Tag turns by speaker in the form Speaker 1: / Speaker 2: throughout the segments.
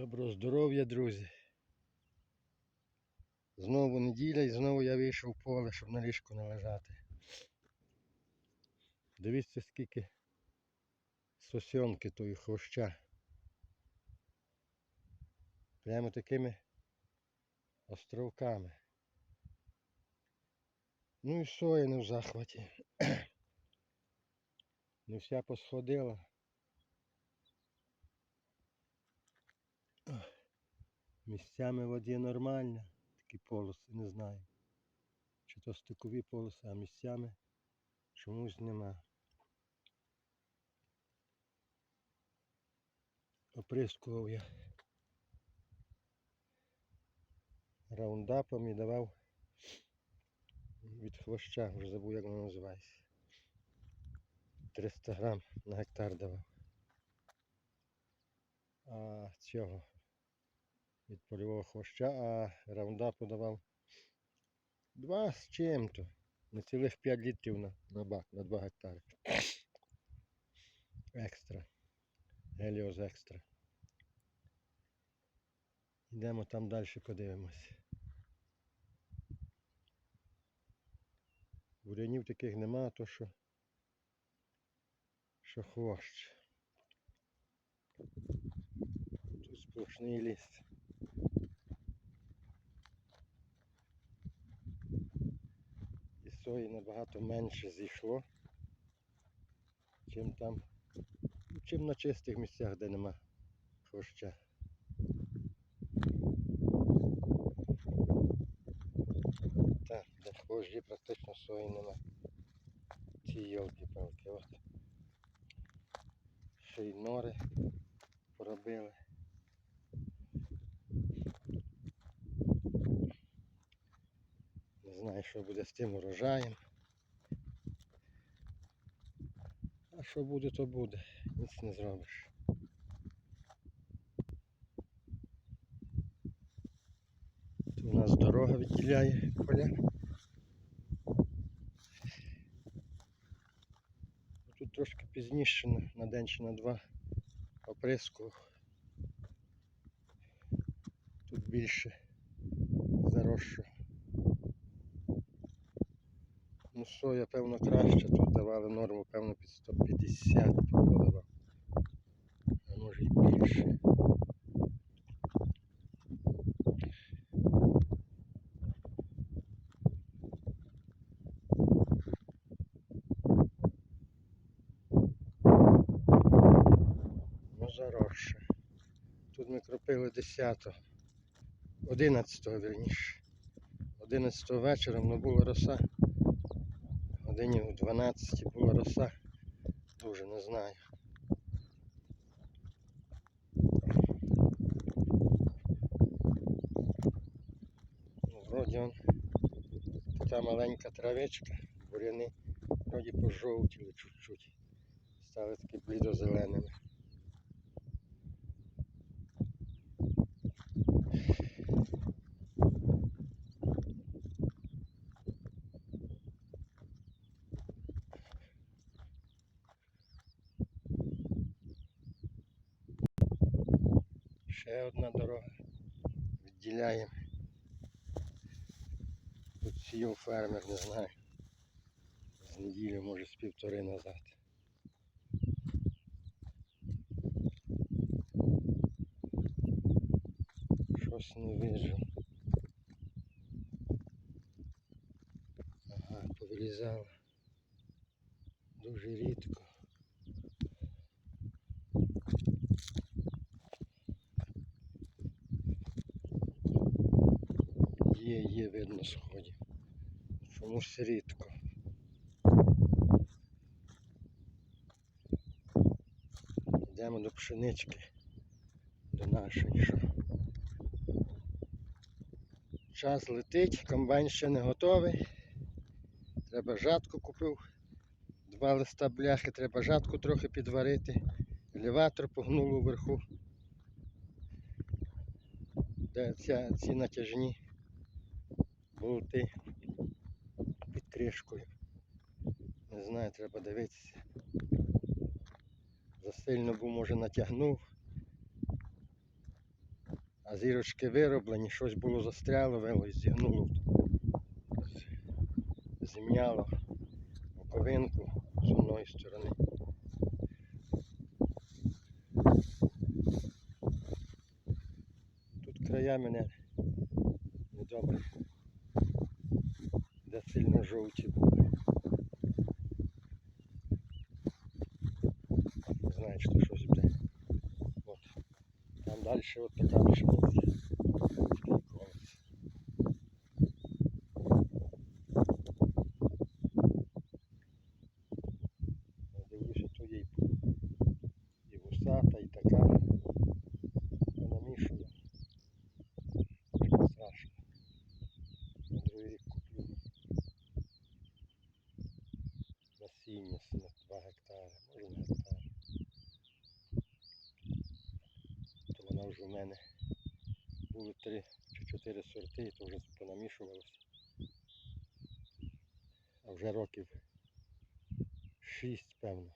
Speaker 1: Доброго здоров'я, друзі. Знову неділя і знову я вийшов в поле, щоб на ліжку не лежати. Дивіться, скільки сосьонки тої хвоща. Прямо такими островками. Ну і соя в захваті. Не вся посходила. Місцями воді нормальна, такі полоси, не знаю. Чи то стикові полоси, а місцями чомусь нема. Оприскував я раундапом і давав від хвоща, вже забув як воно називається. 300 грам на гектар давав. А цього від польового хвоща, а раундапу давав два з чим-то. Не цілих 5 літрів на, на бак, на 2 гектари. Екстра. Геліоз екстра. Йдемо там далі подивимось. Бурянів таких нема, то що, що хвощ. Тут сплошний ліс. І сої набагато менше зійшло, чим там, чим на чистих місцях, де нема хвоща. Так, де хвощі практично сої нема. Ці йолки-палки, от. Ще й нори поробили. Знаю, що буде з тим урожаєм. А що буде, то буде. Ніц не зробиш. Тут у нас дорога відділяє поля. Тут трошки пізніше на- день чи на два оприскував. Тут більше заросшо. Ну соя, певно, краще. Тут давали норму, певно, під 150 давав. А може і більше. Заросше. Тут ми кропили 10-го. 11-го, вірніше. 11 вечором ну, була роса. Годині о 12 була роса. Дуже не знаю. Ну, вроді он така маленька травичка, буряни вроді пожовтіли чуть-чуть. Стали такі блідозеленими. Ще одна дорога. Відділяємо. Тут сіяв фермер, не знаю. З неділю, може з півтори назад. Щось не вижу. Ага, повилізало. Є, є, видно сходів. Чомусь рідко. Йдемо до пшенички, до нашої. Що. Час летить, комбайн ще не готовий. Треба жатку купив. Два листа бляхи, треба жатку трохи підварити. Елеватор погнуло вверху. Де ці натяжні болти під кришкою. Не знаю, треба дивитися. Засильно був, може, натягнув. А зірочки вироблені, щось було застряло, вело і зігнуло. Зім'яло боковинку з одної сторони. Тут края мене жовті були. Не знаю, то щось буде. От. Там далі от така пшениця. Мене було 3 чи 4 сорти, і то вже понамішувалося. А вже років 6, певно,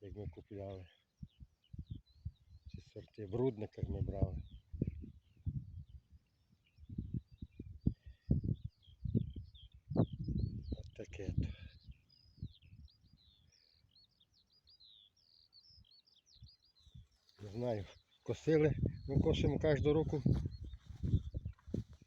Speaker 1: як ми купляли ці сорти. В рудниках ми брали. От таке то. Не знаю, косили, ми косимо кожну року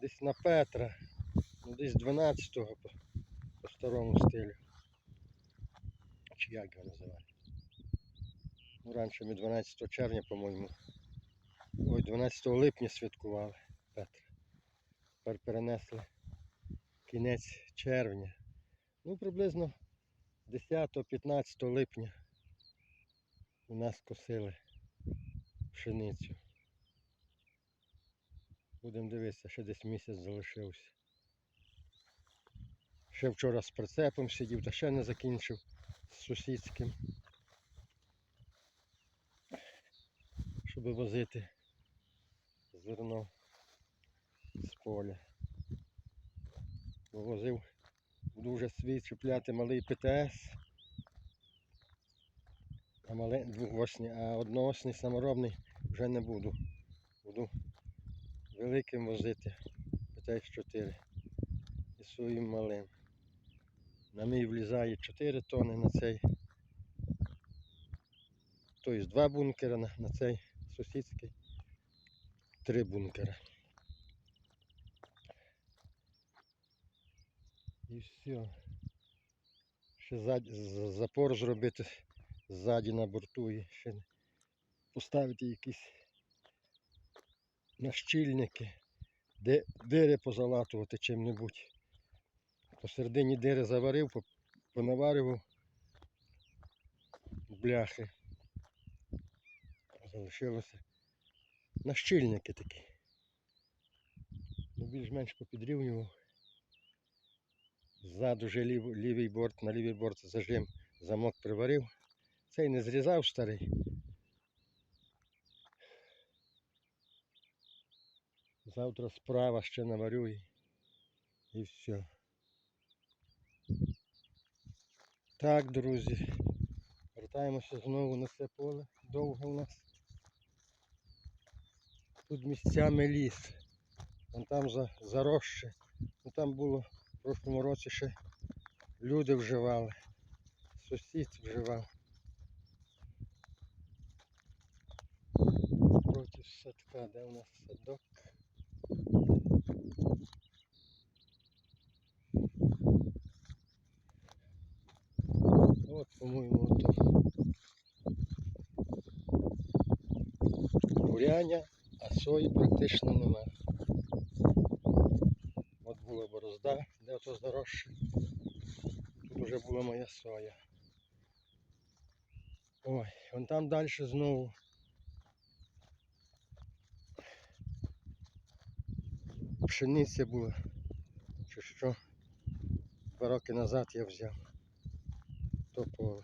Speaker 1: десь на Петра, ну десь 12-го по, по старому стилю. Чи як його називають? Ну, раніше ми 12 червня, по-моєму. Ой, 12 липня святкували Петра. Тепер перенесли кінець червня. Ну, приблизно 10-15 липня у нас косили пшеницю. Будемо дивитися, ще десь місяць залишився. Ще вчора з прицепом сидів, та ще не закінчив з сусідським. Щоб возити зерно з поля. Возив, буду вже свій чіпляти малий ПТС. А мале, двохосні, а одноосний саморобний вже не буду. Буду великим возити ПТС-4 і своїм малим. На мій влізає 4 тони на цей. Тобто два бункера на, на цей сусідський. Три бункера. І все. Ще запор зробити ззаді на борту і ще поставити якісь нащільники, де дири позалатувати чим-небудь. Посередині дири заварив, понаварював бляхи. Залишилося нащільники такі. Ну, більш-менш попідрівнював. Ззаду вже лів, лівий борт, на лівий борт зажим замок приварив. Цей не зрізав старий. Завтра справа ще наварю і, і все. Так, друзі. Вертаємося знову на це поле. Довго у нас. Тут місцями ліс. Вон там за, заросше. Ну там було в прошлому році ще люди вживали. Сусід вживав. Проти садка, де у нас садок? От, по-моєму, ото. Буряння, а сої практично нема. От була борозда, де ото заросше. Тут вже була моя соя. Ой, вон там далі знову. Пшениця була. Чи що? Два роки назад я взяв. То поле.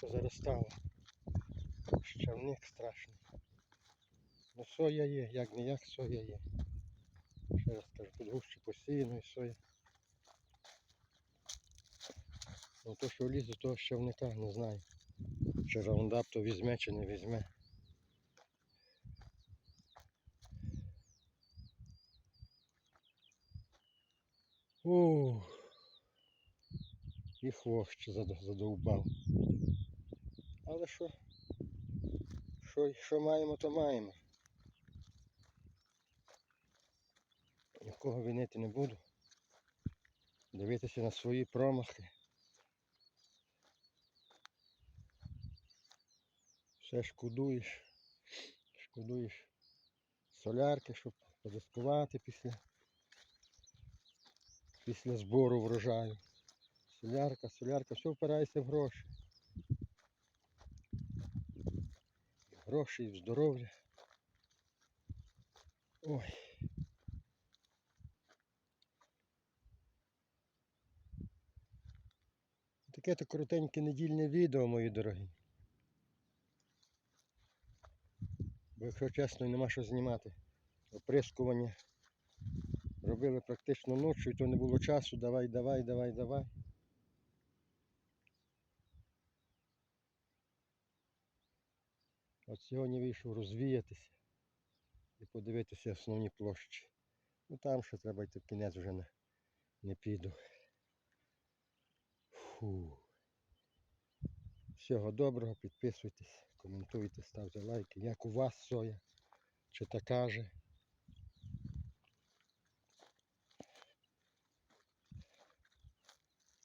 Speaker 1: Позаростало. Щавник страшний. Ну соя є, як не як соя є. Ще раз кажу, тут гуще посіяно і соя. Ну то, що лізе, того щавника, не знаю. Чи раундап то візьме, чи не візьме. Ух. І хвощ задовбав. Але що? Що, що маємо, то маємо. Нікого винити не буду. Дивитися на свої промахи. Все шкодуєш. Шкодуєш солярки, щоб подискувати після, після збору врожаю. Солярка, солярка, все впирається в гроші. І гроші, і в здоров'я. Ой. Таке то коротеньке недільне відео, мої дорогі. Бо якщо чесно, нема що знімати. Оприскування робили практично ночі, і то не було часу. Давай, давай, давай, давай. От сьогодні вийшов розвіятися і подивитися основні площі. Ну там ще треба йти в кінець вже не, не піду. Фу. Всього доброго, підписуйтесь, коментуйте, ставте лайки. Як у вас соя? Чи така же?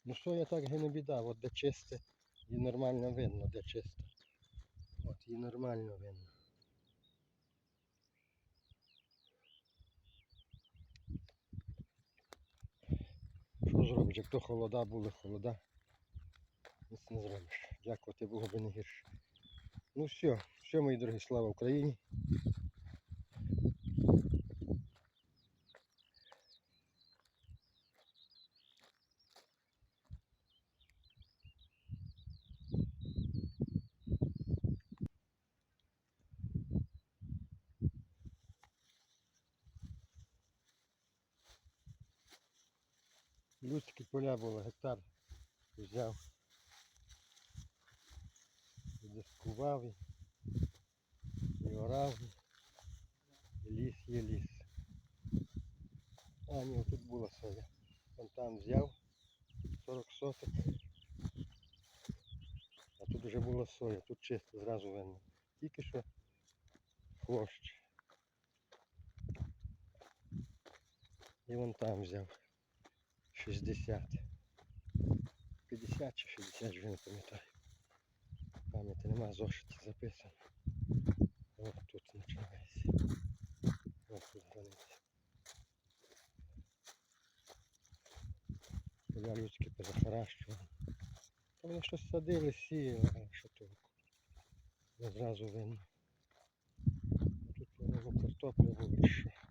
Speaker 1: Ну соя так же не біда, от де чисте, її нормально видно, де чисте. От її нормально видно. Що зробиш, як то холода були, холода. Ніц не зробиш. Дякувати Богу, би не гірше. Ну все, все, мої дорогі, слава Україні. Людські поля було, гектар взяв. Дискував, і, і орав, ліс є ліс. А, ні, тут була соя. Вон там взяв 40 соток. А тут вже була соя, тут чисто зразу видно. Тільки що хвощ. І вон там взяв 60. 50 чи 60 вже не пам'ятаю. Пам'яті нема, зошиті записано. Ось тут починається. Ось тут границя. Поля людські позахаращували. Та Вони щось садили, сіяли, а що толку. Не зразу видно. Тут по-моєму картопля була чи що.